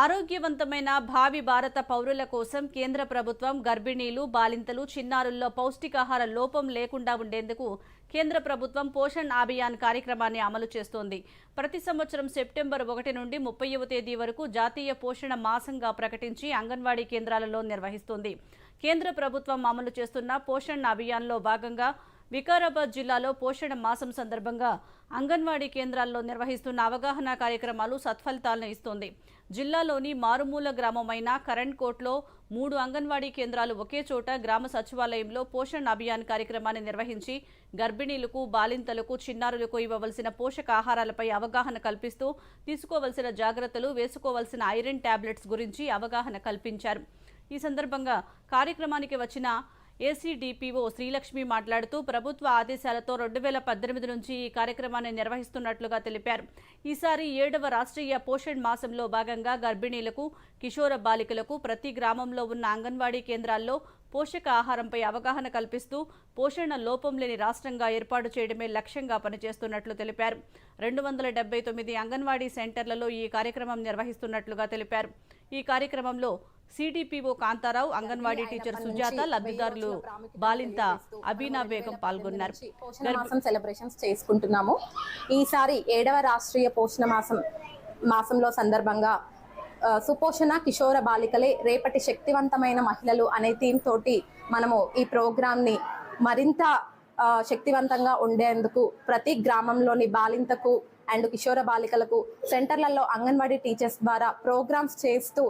ఆరోగ్యవంతమైన భావి భారత పౌరుల కోసం కేంద్ర ప్రభుత్వం గర్భిణీలు బాలింతలు చిన్నారుల్లో పౌష్టికాహార లోపం లేకుండా ఉండేందుకు కేంద్ర ప్రభుత్వం పోషణ్ అభియాన్ కార్యక్రమాన్ని అమలు చేస్తోంది. ప్రతి సంవత్సరం సెప్టెంబర్ ఒకటి నుండి ముప్పైవ తేదీ వరకు జాతీయ పోషణ మాసంగా ప్రకటించి అంగన్వాడీ కేంద్రాలలో నిర్వహిస్తోంది. కేంద్ర ప్రభుత్వం అమలు చేస్తున్న పోషణ్ అభియాన్లో భాగంగా వికారాబాద్ జిల్లాలో పోషణ మాసం సందర్భంగా అంగన్వాడీ కేంద్రాల్లో నిర్వహిస్తున్న అవగాహన కార్యక్రమాలు సత్ఫలితాలను ఇస్తోంది. జిల్లాలోని మారుమూల గ్రామమైన కరణ్కోట్లో మూడు అంగన్వాడీ కేంద్రాలు ఒకే చోట గ్రామ సచివాలయంలో పోషణ్ అభియాన్ కార్యక్రమాన్ని నిర్వహించి గర్భిణీలకు బాలింతలకు చిన్నారులకు ఇవ్వవలసిన పోషకాహారాలపై అవగాహన కల్పిస్తూ తీసుకోవలసిన జాగ్రత్తలు వేసుకోవలసిన ఐరన్ టాబ్లెట్స్ గురించి అవగాహన కల్పించారు. ఈ సందర్భంగా కార్యక్రమానికి వచ్చిన ఏసీడీపీఓ శ్రీలక్ష్మి మాట్లాడుతూ ప్రభుత్వ ఆదేశాలతో రెండు వేల పద్దెనిమిది నుంచి ఈ కార్యక్రమాన్ని నిర్వహిస్తున్నట్లుగా తెలిపారు. ఈసారి ఏడవ రాష్ట్రీయ పోషణ్ మాసంలో భాగంగా గర్భిణీలకు కిషోర బాలికలకు ప్రతి గ్రామంలో ఉన్న అంగన్వాడీ కేంద్రాల్లో పోషక ఆహారంపై అవగాహన కల్పిస్తూ పోషణ లోపం లేని రాష్ట్రంగా ఏర్పాటు చేయడమే లక్ష్యంగా పనిచేస్తున్నట్లు తెలిపారు. రెండు వందల డెబ్బై తొమ్మిది అంగన్వాడీ సెంటర్లలో ఈ కార్యక్రమం నిర్వహిస్తున్నట్లుగా తెలిపారు. ఈ కార్యక్రమంలో సిడిపిఓ కాంతారావు అంగన్వాడీ టీచర్ సుజాత లబ్ధిదారులు బాలింత అబీనా బేగం పాల్గొన్నారు. మాసం సెలబ్రేషన్స్ చేసుకుంటున్నాము. ఈసారి ఏడవ రాష్ట్రీయ పోషణ మాసం మాసంలో సందర్భంగా సుపోషణ కిషోర బాలికలే రేపటి శక్తివంతమైన మహిళలు అనే థీమ్ తోటి మనము ఈ ప్రోగ్రామ్ని మరింత శక్తివంతంగా ఉండేందుకు ప్రతి గ్రామంలోని బాలింతకు అండ్ కిషోర బాలికలకు సెంటర్లలో అంగన్వాడీ టీచర్స్ ద్వారా ప్రోగ్రామ్స్ చేస్తూ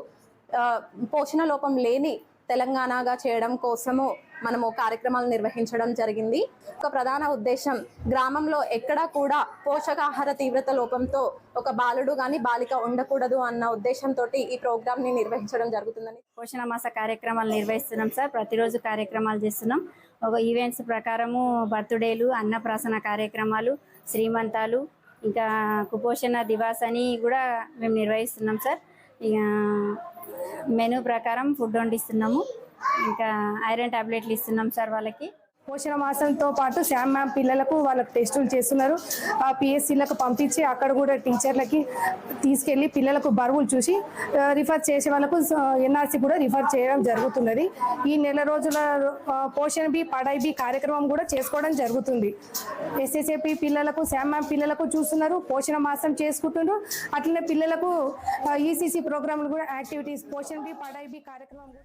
పోషణ లోపం లేని తెలంగాణగా చేయడం కోసము మనము కార్యక్రమాలు నిర్వహించడం జరిగింది. ఒక ప్రధాన ఉద్దేశం గ్రామంలో ఎక్కడా కూడా పోషకాహార తీవ్రత లోపంతో ఒక బాలుడు కానీ బాలిక ఉండకూడదు అన్న ఉద్దేశంతో ఈ ప్రోగ్రామ్ని నిర్వహించడం జరుగుతుందని పోషణ మాస కార్యక్రమాలు నిర్వహిస్తున్నాం సార్. ప్రతిరోజు కార్యక్రమాలు చేస్తున్నాం. ఒక ఈవెంట్స్ ప్రకారము బర్త్డేలు అన్నప్రాసన కార్యక్రమాలు శ్రీమంతాలు ఇంకా కుపోషణ దివాస్ అని కూడా మేము నిర్వహిస్తున్నాం సార్. ఇక మెనూ ప్రకారం ఫుడ్ వండిస్తున్నాము. ఇంకా ఐరన్ టాబ్లెట్లు ఇస్తున్నాం సార్ వాళ్ళకి. పోషణ మాసంతో పాటు శ్యామ్ మ్యామ్ పిల్లలకు వాళ్ళకు టెస్టులు చేస్తున్నారు. ఆ పిఎస్సీలకు పంపించి అక్కడ కూడా టీచర్లకి తీసుకెళ్ళి పిల్లలకు బరువులు చూసి రిఫర్ చేసే వాళ్ళకు ఎన్ఆర్సీ కూడా రిఫర్ చేయడం జరుగుతున్నది. ఈ నెల రోజుల పోషణ బి పడాయి బి కార్యక్రమం కూడా చేసుకోవడం జరుగుతుంది. ఎస్ఎస్ఏపి పిల్లలకు శ్యామ్ మ్యామ్ పిల్లలకు చూస్తున్నారు పోషణ మాసం చేసుకుంటున్నారు అట్లనే పిల్లలకు ఈసీసీ ప్రోగ్రాంలు కూడా యాక్టివిటీస్ పోషణ బి పడాయి బి కార్యక్రమం కూడా